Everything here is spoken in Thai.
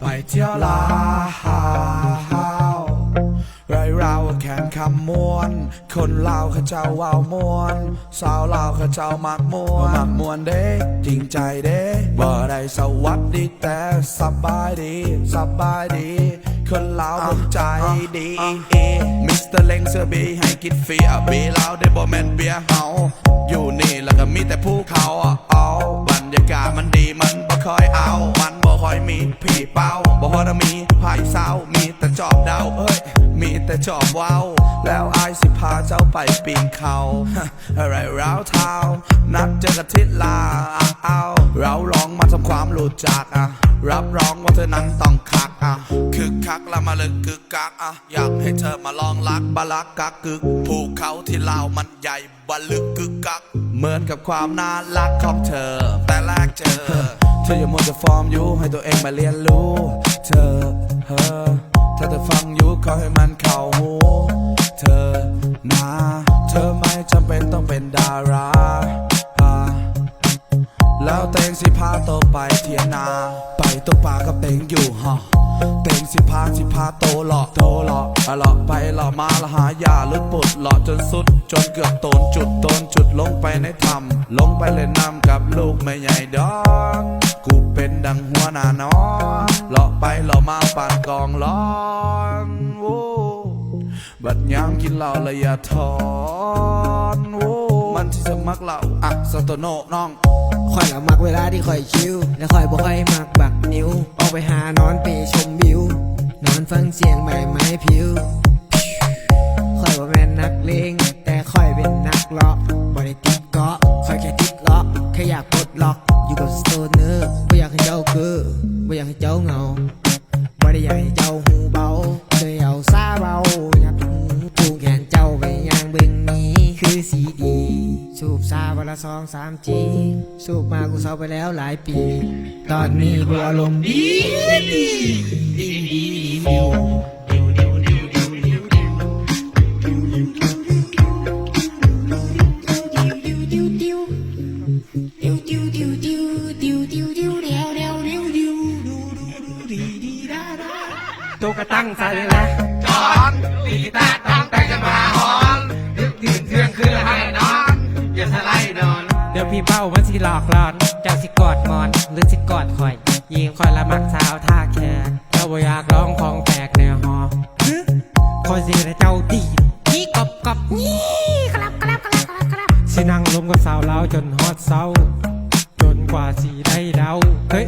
ไปเที่ยวลาวไรเราแข่งคำมวน คนเราวเขาเจ้าว่าวมวน สาวลาวเขาเจ้ามักมวนมักมวนเด้จริงใจเด้บ่ได้สวัสดีแต่สบายดีสบายดี คนเราวผใจดีมิสเตอร์เล้งเสื้อบีให้กินฟรีอะบีลาวได้บ่แม่นเบียเฮาอยู่นี่แล้วก็มีแต่ภูเขาอ่เอาบรรยากาศมันดีมันบ่คอยเอามัน อยมีผีเป้าบ่พอจะมีไผ่เศร้ามีแต่จอบเดาเอ้ยมีแต่จอบว้าแล้วไอายสิพาเจ้าไปปีนเขาอะไรร้าวเท้านัดเจอกันทิศลาอะเอาเราลองมาทำความรู้จักอะรับรองว่าเธอนั้นต้องคักอะคึกคักและมาลึกกึกกักอะอยากให้เธอมาลองรักบาลักกักกึกภูเขาที่ลาวมันใหญ่บาลึกกึกกักเหมือนกับความน่ารักของเธอ แต่แรกเจอ เธออย่ามัวจะฟอร์มอยู่ให้ตัวเองมาเรียนรู้ เธอเธอถ้าเธอฟังอยู่ขอให้มันเข้าหูเธอนะเธอไม่จำเป็นต้องเป็นดาราแล้วเตงสิพาโตไปเทียนา ไปตัวป่ากับเตงอยู่ฮะ เต็งสิพาสิพาโตหลอกโตหลอกอะหลอกไปหลอกมาละหายาลึกปุดหลอกจนสุด จนเกือบโตนจุดโตนจุดลงไปในถ้ำลงไปเล่นน้ำกับลูกไม่ใหญ่ดอกกูเป็นดังหัวหน้าน้อนหลอกไปหลอกมาปานกองร้อนโว้บัดยามกินเหล้าและอย่าถอนโว้มันที่สมักเหล้าอะสโตโนน้องข่อยละมักเวลาที่ข่อยชิวและข่อยบ่ค่อยมักบักนิ้ว ฟังเสียงใบไม้ผิวข่อยว่าแม่นนักเลงแต่ข่อยเป็นนักเลาะบ่ได้ติดเกาะข่อยแค่ติดเลาะแค่อยากปลดล็อก อยู่กับสโตเนอร์บ่อยากให้เจ้าเกือบ่อยากให้เจ้าเงาบ่ได้อยากให้เจ้าหูเบาเลยเอาซาเบายับหูผูแขนเจ้าไปย่างเบิ่งนี้คือสีดีสูบซาวันละสองสามจีสูบมากูเศร้าไปแล้วหลายปี ตอนนี้กูอารมณ์ดีดีดีดี ตัวกระตั้งใส่ละจอนตีตาตั้งแต่จะมาหอนดึกดื่นเที่ยงคืนให้นอน อย่าสไลด์นอน เดี๋ยวพี่เบ้ามันสิหลอกหลอนเจ้าสิกอดมอน หรือสิกอดข่อย ยิงข่อยละมักสาวท่าแค่เจ้าบ่อยาก คอยสิให้เจ้าดีนี่กบกบนี่ครับครับครับครับครับสินั่งลมกับสาวลาวจนฮอดเศร้า จนกว่าสิได้เดาเฮ้ย